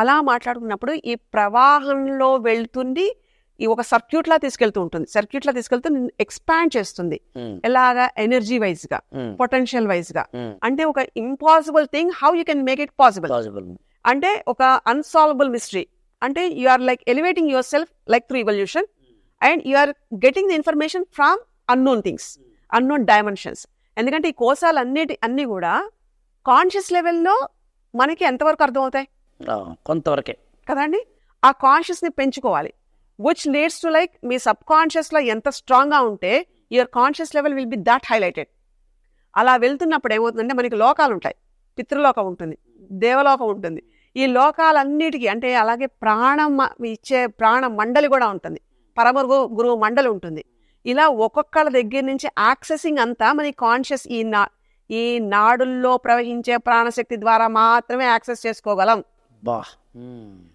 అలా మాట్లాడుకున్నప్పుడు ఈ ప్రవాహంలో వెళ్తుంది ఈ ఒక సర్క్యూట్ లా తీసుకెళ్తూ ఉంటుంది. సర్క్యూట్ లా తీసుకెళ్తూ ఎక్స్పాండ్ చేస్తుంది. ఎలాగా? ఎనర్జీ వైజ్గా పొటెన్షియల్ వైజ్గా. అంటే ఒక impossible thing how you can make it possible. అంటే ఒక అన్సాల్వబుల్ మిస్టరీ. అంటే you are like elevating your self like through evolution and you are getting the information from unknown things unknown dimensions. ఎందుకంటే ఈ కోశాలు అన్నిటి అన్ని కూడా కాన్షియస్ లెవెల్లో మనకి ఎంతవరకు అర్థమవుతాయి? కొంతవరకే. కదండి? ఆ కాన్షియస్ని పెంచుకోవాలి. విచ్ లీడ్స్ టు లైక్ మీ సబ్ కాన్షియస్లో ఎంత స్ట్రాంగ్గా ఉంటే your conscious level will be that highlighted అలా వెళ్తున్నప్పుడు ఏమవుతుందంటే మనకి లోకాలు ఉంటాయి. పితృలోకం ఉంటుంది. దేవలోకం ఉంటుంది. ఈ లోకాలన్నిటికీ అంటే అలాగే ప్రాణం ఇచ్చే ప్రాణ మండలి కూడా ఉంటుంది. పరమ గురువు మండలి ఉంటుంది. ఇలా ఒక్కొక్కళ్ళ దగ్గర నుంచి యాక్సెసింగ్ అంతా మన కాన్షియస్ ఈ నా ఈ నాడుల్లో ప్రవహించే ప్రాణశక్తి ద్వారా మాత్రమే యాక్సెస్ చేసుకోగలం. బా ఉమ్,